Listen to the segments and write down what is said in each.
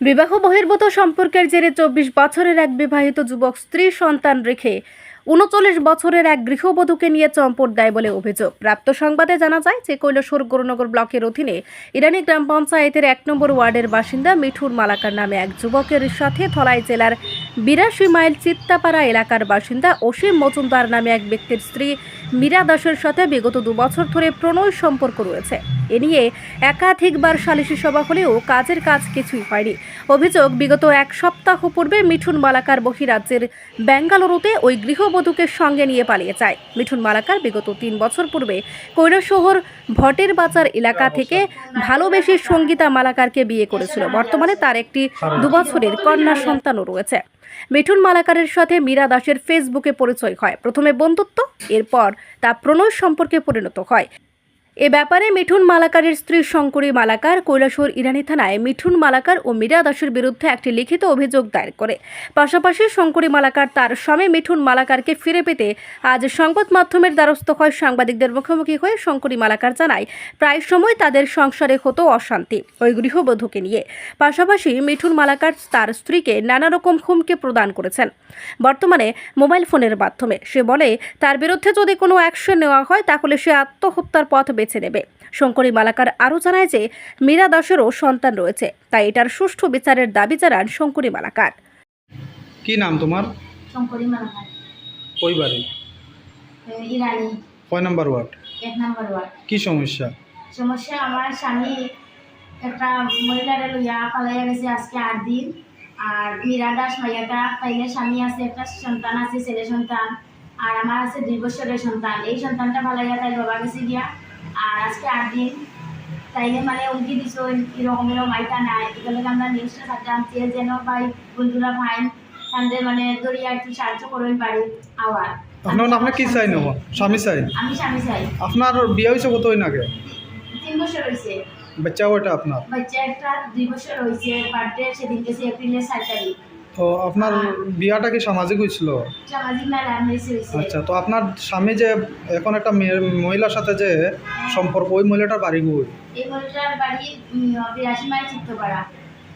বিবাহ বহির্ভূত সম্পর্কের জেরে চব্বিশ বছরের এক বিবাহিত যুবক স্ত্রী সন্তান রেখে উনচল্লিশ বছরের এক গৃহবধূকে নিয়ে চম্পট দেয় বলে অভিযোগ। প্রাপ্ত সংবাদে জানা যায় যে কৈলাসর গুরুনগর ব্লকের অধীনে ইরানি গ্রাম পঞ্চায়েতের এক নম্বর ওয়ার্ডের বাসিন্দা মিঠুর মালাকার নামে এক যুবকের সাথে থলাই জেলার বিরাশি মাইল চিত্তাপাড়া এলাকার বাসিন্দা অসীম মজুমদার নামে এক ব্যক্তির স্ত্রী মীরা দাসের সাথে বিগত দু বছর ধরে প্রণয় সম্পর্ক রয়েছে। এ নিয়ে একাধিকবার সালিশি সভা হলেও কাজের কাজ কিছুই হয়নি। অভিযোগ, বিগত এক সপ্তাহ পূর্বে মিঠুন মালাকার বহিরাজ্যের বেঙ্গালুরুতে ওই গৃহবধূকে সঙ্গে নিয়ে পালিয়ে যায়। মিঠুন মালাকার বিগত তিন বছর পূর্বে কৈলাসহর ভটের বাজার এলাকা থেকে ভালোবেসে সঙ্গীতা মালাকারকে বিয়ে করেছিল। বর্তমানে তার একটি দুবছরের কন্যা সন্তানও রয়েছে। মিঠুন মালাকারের সাথে মীরা দাসের ফেসবুকে পরিচয় হয়। প্রথমে বন্ধুত্ব, এরপর তা প্রণয় সম্পর্কে পরিণত হয়। এ ব্যাপারে মিঠুন মালাকারের স্ত্রী শঙ্করী মালাকার কৈলাসর ইরানি থানায় মিঠুন মালাকার ও মীরা দাসের বিরুদ্ধে একটি লিখিত অভিযোগ দায়ের করে। পাশাপাশি শঙ্করী মালাকার তার স্বামী মিঠুন মালাকারকে ফিরে পেতে আজ সংবাদ মাধ্যমের দ্বারস্থ হয় সাংবাদিকদের মুখোমুখি হয়ে শঙ্করী মালাকার জানায়, প্রায় সময় তাদের সংসারে হতো অশান্তি, ওই গৃহবধূকে নিয়ে। পাশাপাশি মিঠুন মালাকার তার স্ত্রীকে নানা রকম হুমকি প্রদান করেছেন। বর্তমানে মোবাইল ফোনের মাধ্যমে সে বলে, তার বিরুদ্ধে যদি কোনো অ্যাকশন নেওয়া হয়, তাহলে সে আত্মহত্যার পথ বেছে নেবে। শঙ্করী মালাকার আরও জানায় যে মীরা দাসেরও সন্তান রয়েছে তাই এটার সুষ্ঠু বিচারের দাবি জানান শঙ্করী মালাকার। কি নাম তোমার? শঙ্করী মালাকার। কই বাড়ি? ইরানি। কয় নাম্বার ওয়ার্ড? এক নম্বর ওয়ার্ড। কি সমস্যা? সমস্যা আমার স্বামী একটা মহিলারে লইয়া পালাইয়া গেছে আজকে আট দিন। আর মীরা দাস মাইয়াটা তাইলে স্বামী আছে একটা সন্তান আছে ছেলে সন্তান। আর আমার আছে দুই বছরের সন্তান। এই সন্তানটা পালাইয়া তাই বাবা গেছে গিয়া আর আজকে আট দিন। তাইলে মানে উনকি দিছ এরকম এরকম আইটা নাই। এগুলো আমরা নিউজটা থাকতাম যে যেন ভাই বন্ধুরা ফাইন তাদের মানে দরিয়া একটু সাহায্য করবেন পারি আওয়ার আপনার আপনার কি চাই নেব? স্বামী চাই? আমি স্বামী চাই। আপনার বিয়ে হয়েছে কত দিন আগে? তিন বছর হয়েছে। বাচ্চা ওটা আপনার? বাচ্চা একটা দুই বছর হয়েছে বার্থডে সেদিন গেছে এপ্রিলের সাত তারিখ। তো আপনার বিয়াটা কি সামাজিক হয়েছিল? আচ্ছা তো আপনার স্বামী যে এখন একটা মহিলার সাথে যে সম্পর্ক ওই মহিলাটার বাড়ি কই? মাইল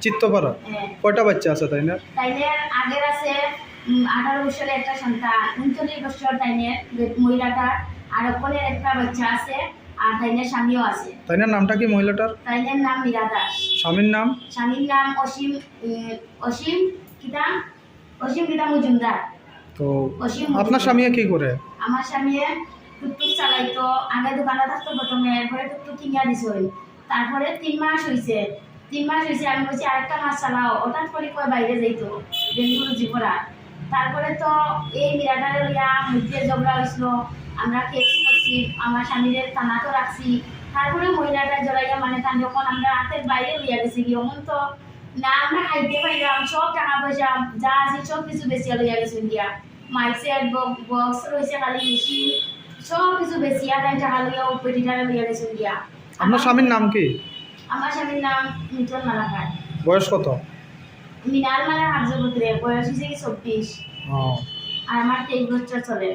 চিত্তপাড়া। হ্যাঁ। কয়টা বাচ্চা আছে তাই না আগের আছে আঠারো একটা সন্তান উনচল্লিশ বছর তাইনের মহিলাটার আর একটা বাচ্চা আছে আর তাইনের স্বামীও আছে। তাই না নামটা কি মহিলাটার? তাইনের নাম মীরা দাস। স্বামীর নাম? স্বামীর নাম অসীম উম, কিতা? অসীম কিতা মজুমদার তো অসীম আপনার স্বামী কি করে আমার স্বামী টুকটুক চালাইতো আগে দোকানে থাকতো প্রথমে এরপরে টুকটুক কিনিয়া দিছিল তারপরে তিন মাস হয়েছে তিন মাস হয়েছে আমি বলছি আরেকটা মাস চালাও। হঠাৎ করে কয় বাইরে যাইতো বেঙ্গুরু জীবরা তারপরে তো এই মিরাটারে লইয়া মধ্যে ঝগড়া হয়েছিল আমরা কেস করছি আমার স্বামীদের থানাতেও রাখছি তারপরে মহিলাটা জড়াইয়া মানে তার যখন আমরা হাতের বাইরে লইয়া গেছি কি অমন তো না আমরা খাইতে পাইলাম সব টাকা পয়সা যা আছে সব কিছু বেশি লইয়া গেছি দিয়া মাইক সেট বক্স রয়েছে খালি মেশিন সব কিছু বেশি আর টাকা লইয়া উপরে টাকা লইয়া গেছে দিয়া আপনার স্বামীর নাম কি আমার স্বামীর নাম মিটন মালাকার বয়স কত মিনার মালা হার্যপুত্রে বয়স হয়েছে কি চব্বিশ আর আমার তেইশ বছর চলে